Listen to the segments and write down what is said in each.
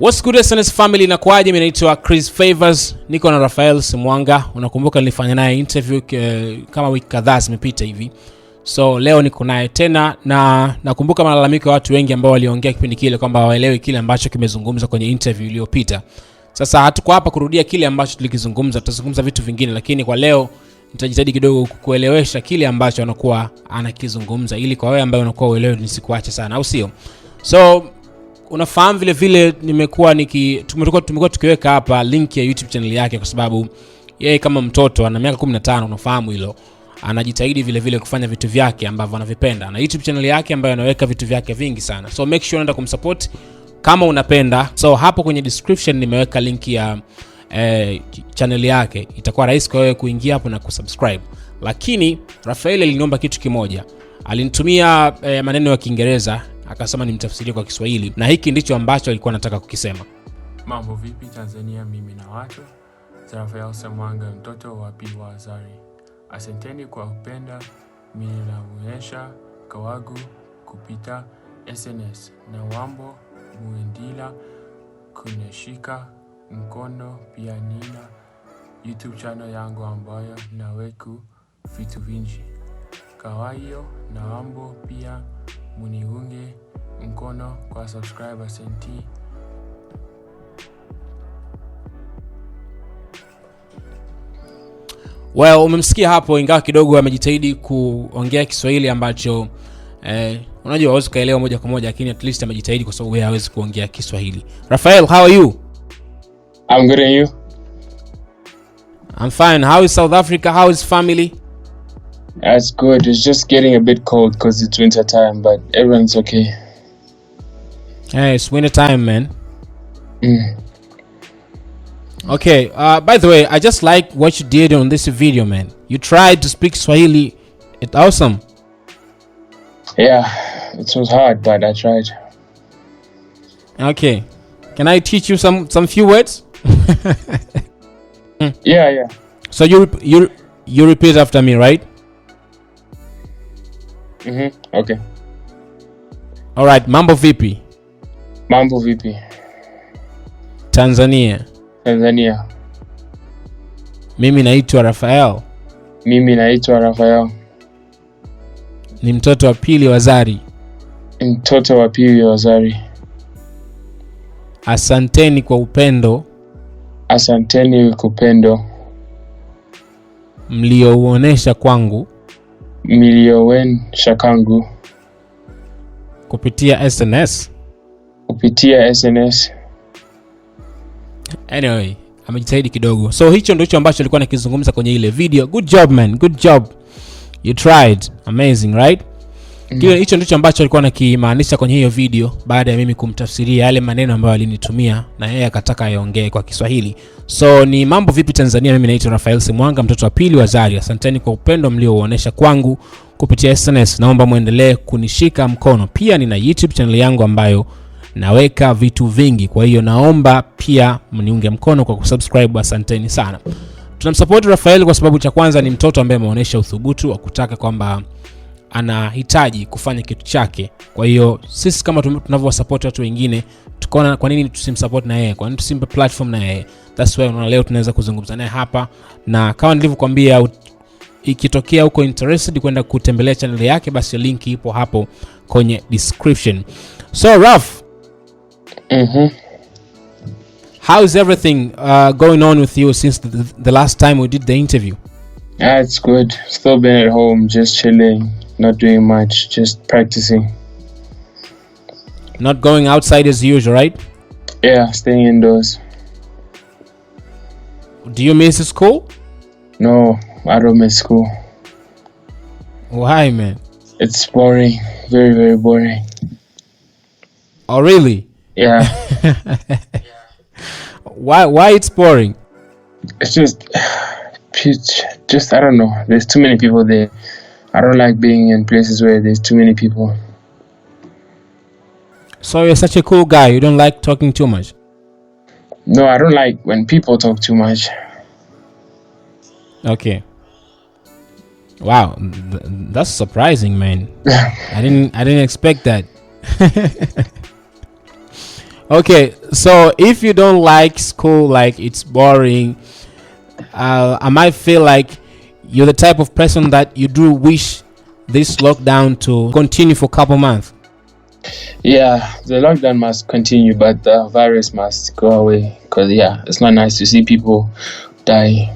What's good SNS family, inakuaje? Mimi naitwa Chris Favors, niko na Rafael Simwanga. Unakumbuka nilifanya naye interview uh, kama wiki kadhaa zimepita hivi, so leo niko naye tena, na nakumbuka malalamiko ya watu wengi ambao waliongea kipindi kile kwamba waelewi kile ambacho kimezungumzwa kwenye interview iliyopita. Sasa hatuko hapa kurudia kile ambacho tulikizungumza, tutazungumza vitu vingine, lakini kwa leo nitajitahidi kidogo kukuelewesha kile ambacho anakuwa anakizungumza, ili kwa wewe ambaye unakuwa uelewe nisikuache sana, au sio? So unafahamu vile vile nimekuwa niki tumekuwa tumekuwa tukiweka hapa link ya YouTube channel yake, kwa sababu yeye kama mtoto ana miaka 15, unafahamu hilo, anajitahidi vile vile kufanya vitu vyake ambavyo anavipenda. Na YouTube channel yake ambayo anaweka vitu vyake vingi sana, so make sure unaenda kumsupport kama unapenda. So hapo kwenye description nimeweka link ya eh, channel yake, itakuwa rahisi kwa wewe kuingia hapo na kusubscribe. Lakini Rafael aliniomba kitu kimoja, alinitumia eh, maneno ya Kiingereza akasema nimtafsirie kwa Kiswahili, na hiki ndicho ambacho alikuwa anataka kukisema. Mambo vipi Tanzania, mimi na watu Rafael Samwanga, mtoto wa Bi wa Zari. Asanteni kwa upenda minamuonyesha kawagu kupita SNS na wambo muendila kuneshika mkono. Pia nina YouTube channel yangu ambayo naweku vitu vingi. kawaiyo na wambo pia muniunge mkono kwa subscribe. Asante. Well, umemsikia hapo, ingawa kidogo amejitahidi kuongea Kiswahili ambacho eh, unajua hawezi ukaelewa moja kwa moja, lakini at least amejitahidi kwa sababu yeye hawezi kuongea Kiswahili. Rafael, how are you? I'm good and you? I'm fine. How is South Africa? How is family? That's good. It's just getting a bit cold because it's winter time, but everyone's okay. Hey, it's winter time, man. Mm. Okay, uh, by the way, I just like what you did on this video, man. You tried to speak Swahili. It's awesome. Yeah, it was hard, but I tried. Okay. Can I teach you some some few words? Yeah, yeah. So you you you repeat after me, right? Mm-hmm. Okay. All right. Mambo vipi? Mambo vipi? Tanzania. Tanzania. Mimi naitwa Rafael. Mimi naitwa Rafael, Ni mtoto wa pili wa Zari. mtoto wa pili wa Zari. Asanteni kwa upendo Asanteni kupendo mliouonesha kwangu miliowen shakangu kupitia SNS. kupitia SNS. Anyway, amejitahidi kidogo. So hicho ndicho ambacho alikuwa nakizungumza kwenye ile video. Good job man, good job. You tried. Amazing, right? Kile hicho ndicho ambacho alikuwa nakimaanisha kwenye hiyo video baada ya mimi kumtafsiria yale maneno ambayo alinitumia na yeye akataka aongee kwa Kiswahili. So ni mambo vipi Tanzania, mimi naitwa Rafael Simwanga, mtoto wa pili wa Zari. Asanteni kwa upendo mliouonesha kwangu kupitia SNS. Naomba mwendelee kunishika mkono. Pia nina YouTube channel yangu ambayo naweka vitu vingi, kwa hiyo naomba pia mniunge mkono kwa kusubscribe. Asanteni sana. Tunamsupport Rafael kwa sababu cha kwanza ni mtoto ambaye ameonyesha uthubutu wa kutaka kwamba anahitaji kufanya kitu chake. Kwa hiyo sisi kama tunavyowasapoti watu wengine, tukaona kwa nini tusimsupport na yeye, kwa nini tusimpe platform na yeye. That's why unaona leo tunaweza kuzungumza naye hapa, na kama nilivyokuambia, ikitokea uko interested kwenda kutembelea channel yake, basi link ipo hapo kwenye description. So Raf, Mm-hmm. how is everything uh, going on with you since the, the last time we did the interview? Yeah, it's good. Still been at home, just chilling, not doing much, just practicing. Not going outside as usual, right? Yeah, staying indoors. Do you miss school? No, I don't miss school. Why, man? It's boring. Very, very boring. Oh, really? Yeah. Why? Why it's boring? it's just pitch just i don't know there's too many people there i don't like being in places where there's too many people So you're such a cool guy. You don't like talking too much. no i don't like when people talk too much Okay. Wow, th- that's surprising, man. I didn't. I didn't expect that. okay so if you don't like school like it's boring uh, i might feel like you're the type of person that you do wish this lockdown to continue for a couple months Yeah, the lockdown must continue, but the virus must go away. Cause yeah, it's not nice to see people die.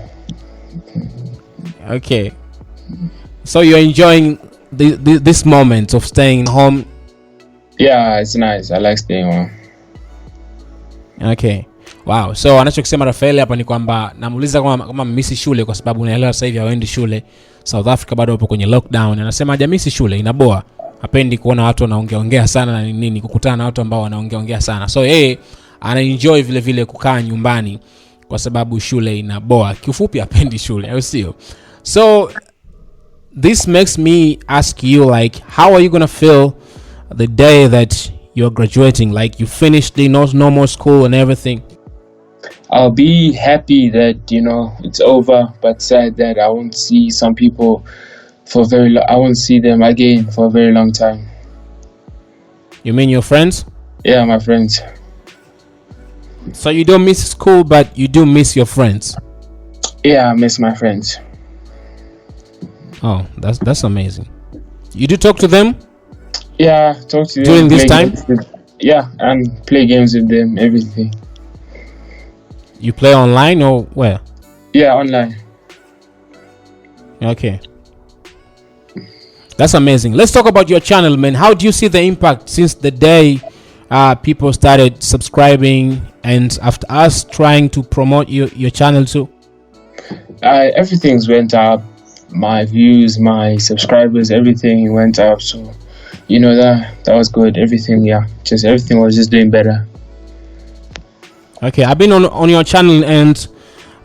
okay so you're enjoying the, the, this moment of staying home Yeah, it's nice. I like staying home. okay wow. So anachokisema rafael hapa ni kwamba namuuliza kama, kama mmisi shule kwa sababu unaelewa sasa hivi hawaendi shule. South africa bado wapo kwenye lockdown. Anasema hajamisi shule inaboa. Hapendi kuona watu wanaongea ongea sana na nini kukutana na watu ambao wanaongea ongea sana. So yeye anaenjoy vile vile kukaa nyumbani kwa sababu shule inaboa. Kiufupi hapendi shule au sio? So this makes me ask you like how are you gonna feel the day that you're graduating? Like you finished the no- school and everything I'll be happy that you know it's over, but sad that I won't see some people for very. Lo- I won't see them again for a very long time. you mean your friends Yeah, my friends. so you don't miss school but you do miss your friends Yeah, I miss my friends. oh that's that's amazing you do talk to them Yeah, talk to them During this time? with- yeah, and play games with them. Everything. You play online or where Yeah, online. Okay. That's amazing. Let's talk about your channel, man. How do you see the impact since the day uh, people started subscribing and after us trying to promote your, your channel too? I everything's went up. My views, my subscribers, everything went up. So, you know that that was good. Everything, yeah, just everything was just doing better. Okay, I've been on, on your channel and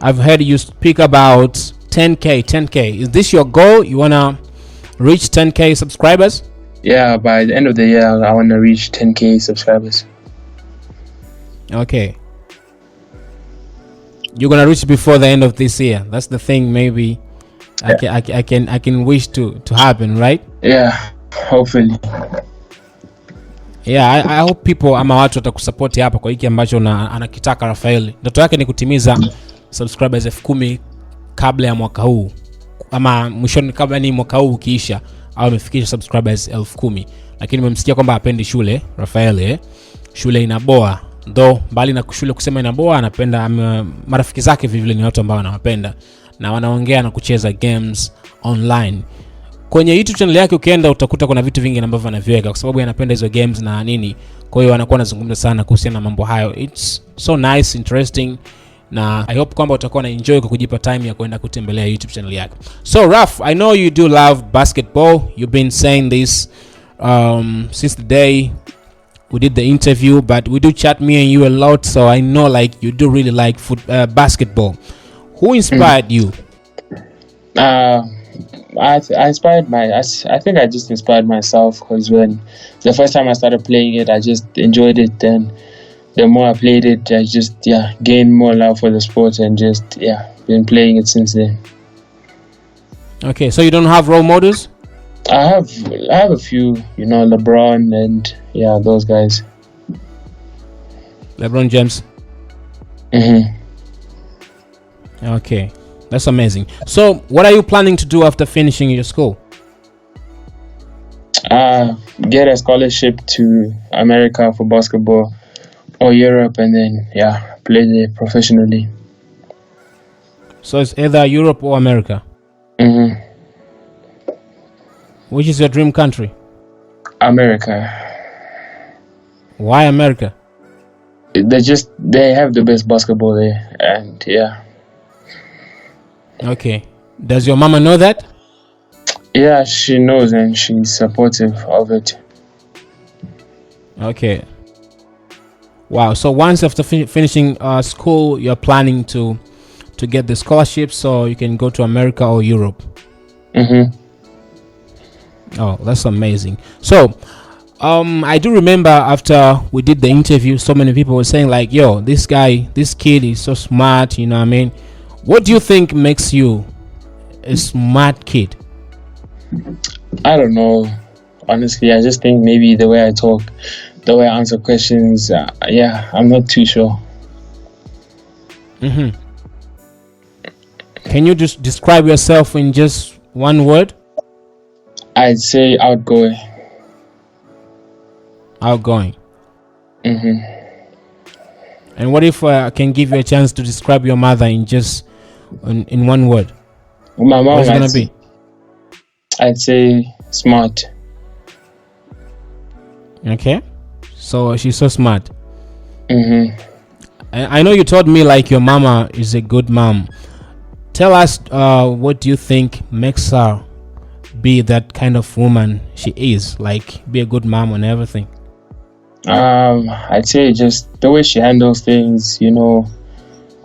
I've heard you speak about 10k. 10k. Is this your goal? You wanna reach 10k subscribers? Yeah, by the end of the year, I want to reach 10k subscribers. Okay. You're gonna reach before the end of this year. That's the thing. Maybe I, can, I, can, I can I can wish to to happen, right? Yeah, hopefully. Yeah, I, I hope people ama watu watakusapoti hapa kwa hiki ambacho na, anakitaka Rafael. Ndoto yake ni kutimiza subscribers elfu kumi kabla ya mwaka huu. Ama mwishoni, kabla ni mwaka huu ukiisha, au amefikisha subscribers elfu kumi. Lakini umemsikia kwamba apendi shule Rafael eh? Shule inaboa. Ndo mbali na shule kusema inaboa, anapenda marafiki zake vivile ni watu ambao anawapenda. Na wanaongea na kucheza games online kwenye youtube channel yake ukienda utakuta kuna vitu vingi ambavyo anaviweka kwa sababu anapenda hizo games na nini. Kwa hiyo anakuwa anazungumza sana kuhusiana na mambo hayo. Its so nice interesting na i hope kwamba utakuwa na enjoy kwa kujipa time ya kwenda kutembelea youtube channel yake so raf i know you do love basketball. You've been saying this um, since the day we did the interview but we do chat me and you a lot so i know like you do really like foot, uh, basketball. Who inspired mm. you? Uh, I, I inspired my. I think I just inspired myself because when the first time I started playing it, I just enjoyed it. Then the more I played it, I just yeah gained more love for the sport and just yeah been playing it since then. okay so you don't have role models I have I have a few, you know, LeBron and yeah those guys. lebron james hmm Okay, that's amazing. So, what are you planning to do after finishing your school? Uh, get a scholarship to America for basketball or Europe, and then yeah, play there professionally. So, it's either Europe or America. hmm Which is your dream country? America. Why America? They just they have the best basketball there, and yeah, Okay. Does your mama know that? yeah, she knows and she's supportive of it. Okay. Wow. So, once after fin- finishing uh, school, you're planning to to get the scholarship so you can go to America or Europe. hmm Oh, that's amazing. So, um, I do remember after we did the interview, so many people were saying like, "Yo, this guy, this kid is so smart." You know what I mean? What do you think makes you a smart kid? I don't know. Honestly, I just think maybe the way I talk, the way I answer questions, uh, yeah, I'm not too sure. Mm-hmm. Can you just describe yourself in just one word? I'd say outgoing. Outgoing. hmm And what if uh, I can give you a chance to describe your mother in just in, in one word? My mom, What's it gonna be? I'd say smart. Okay. So she's so smart. hmm I I know you told me like your mama is a good mom. Tell us uh, what do you think makes her be that kind of woman she is? Like be a good mom and everything. Um, I'd say just the way she handles things, you know,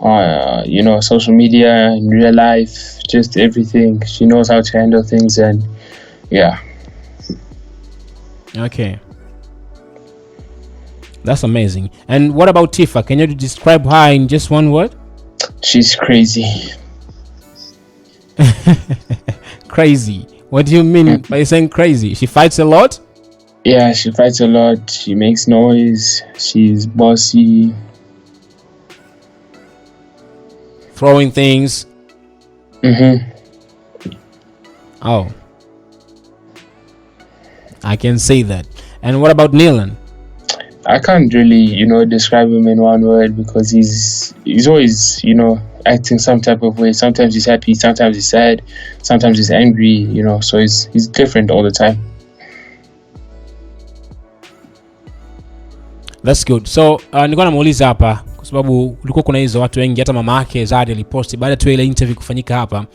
uh, you know, social media in real life, just everything. She knows how to handle things, and yeah, Okay. That's amazing. And what about Tifa? Can you describe her in just one word? she's crazy. Crazy. What do you mean by saying crazy? She fights a lot? Yeah, she fights a lot. She makes noise. She's bossy. Throwing things. hmm Oh. I can say that. And what about Neelan? I can't really, you know, describe him in one word because he's he's always, you know, acting some type of way. Sometimes he's happy, sometimes he's sad, sometimes he's angry, you know. So he's he's different all the time. That's good. So uh, nilikuwa namuuliza hapa kwa sababu kulikuwa kuna hizo watu wengi, hata mama yake Zari aliposti baada tu ile interview kufanyika hapa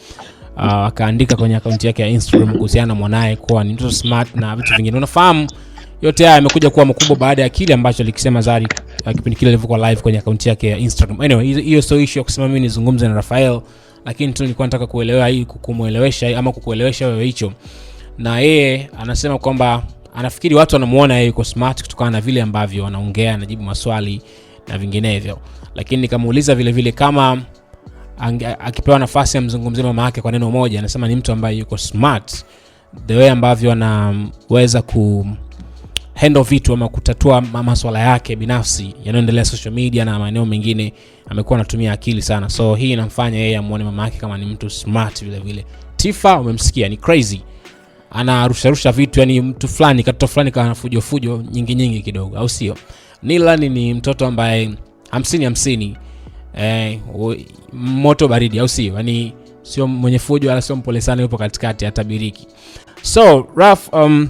uh, akaandika kwenye akaunti yake ya Instagram kuhusiana na mwanaye kuwa ni mtoto smart na vitu vingine. Unafahamu yote haya yamekuja kuwa makubwa baada ya kile ambacho alikisema Zari uh, kipindi kile alivyokuwa live kwenye akaunti yake ya Instagram. Anyway, hiyo- hiyo sio issue ya kusema mimi nizungumze na Rafael, lakini tu nilikuwa nataka kuelewa hii kumuelewesha ama kukuelewesha wewe hicho na yeye anasema kwamba anafikiri watu wanamuona yeye yuko smart kutokana na vile ambavyo anaongea anajibu maswali na vinginevyo. Lakini nikamuuliza vile vile kama ange, akipewa nafasi ya mzungumzie mama yake kwa neno moja anasema ni mtu ambaye yuko smart the way ambavyo anaweza ku handle vitu ama kutatua masuala yake binafsi yanayoendelea social media na maeneo mengine amekuwa anatumia akili sana. So hii inamfanya yeye amuone mama yake kama ni mtu smart vile vile. Tifa umemsikia ni crazy. Anarusharusha vitu yani mtu fulani katoto fulani kana fujo fujo nyingi nyingi kidogo au sio nilan ni mtoto ambaye hamsini hamsini eh, moto baridi au sio yani sio mwenye fujo wala sio mpole sana yupo katikati atabiriki. so raf um,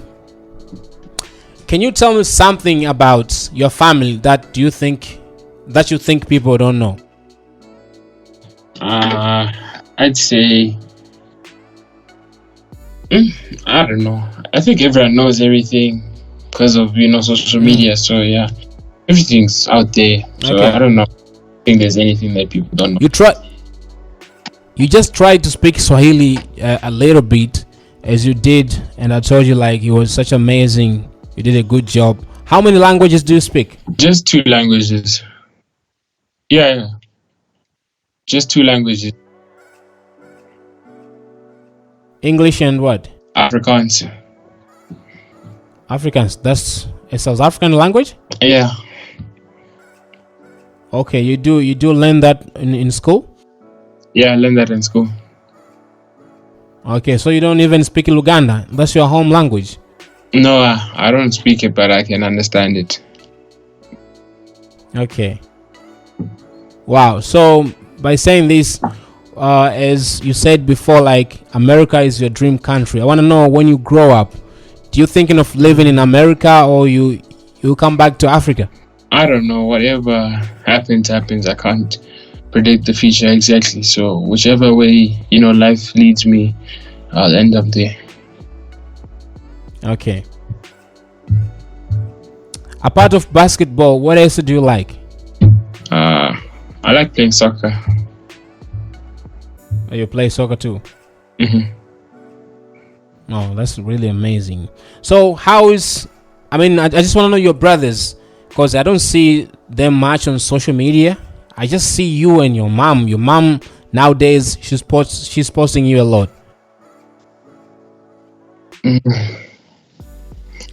can you tell me something about your family that you think that you think people don't know Uh, I'd say, Mm, I don't know. I think everyone knows everything because of you know social media. So yeah, everything's out there. So Okay. I don't know. I think there's anything that people don't know. you try you just tried to speak swahili uh, a little bit as you did and i told you like it was such amazing you did a good job how many languages do you speak Just two languages. Yeah, yeah. Just two languages. english and what Afrikaans. africans that's a south african language Yeah. Okay you do you do learn that in, in school Yeah, I learned that in school. okay so you don't even speak luganda that's your home language No, I, I don't speak it, but I can understand it. Okay. Wow. So by saying this, uh, as you said before, like America is your dream country. I want to know when you grow up, do you thinking of living in America or you you come back to Africa? I don't know. Whatever happens, happens. I can't predict the future exactly. So whichever way you know life leads me, I'll end up there. Okay. Apart of basketball, what else do you like? Uh, I like playing soccer. Oh, you play soccer too. hmm Oh, that's really amazing. So, how is? I mean, I, I just want to know your brothers because I don't see them much on social media. I just see you and your mom. Your mom nowadays she's post she's posting you a lot. Mm.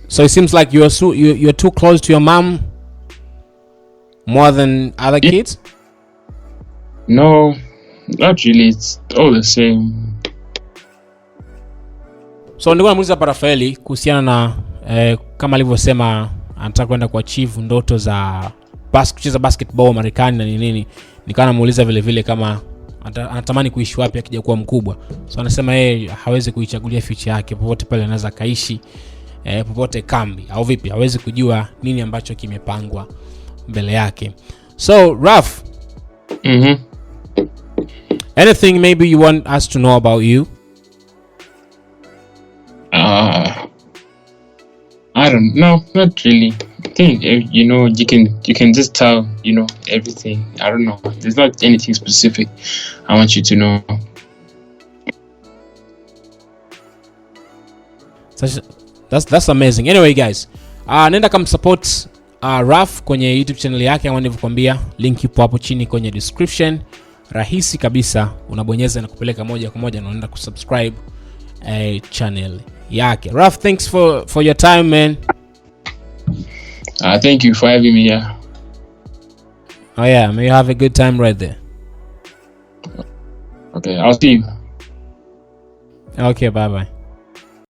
So it seems like you're so you you're too close to your mom more than other Yeah. kids. No, not really. It's all the same. So nilikuwa namuuliza hapa Rafaeli kuhusiana na eh, kama alivyosema anataka kwenda kuachieve ndoto za bas, kucheza basketball Marekani na ninini. Nikawa namuuliza vile vile kama anatamani kuishi wapi akija kuwa mkubwa. So anasema yeye hawezi kuichagulia future yake, popote pale anaweza kaishi eh, popote kambi au vipi, hawezi kujua nini ambacho kimepangwa mbele yake. So Raf, Mm-hmm. anything maybe you want us to know about you? Uh, I don't know, not really. I think eh, you know you can you can just tell you know everything. I don't know. There's not anything specific I want you to know. That's that's, that's amazing anyway guys uh, nenda kamsupport uh, raf kwenye youtube channel yake kama nilivyokuambia link ipo hapo chini kwenye description rahisi kabisa unabonyeza na kupeleka moja kwa moja na unaenda kusubscribe eh, channel yake raf thanks for, for your time man Uh, thank you for having me here. oh yeah may you have a good time right there Okay, I'll see you. okay bye bye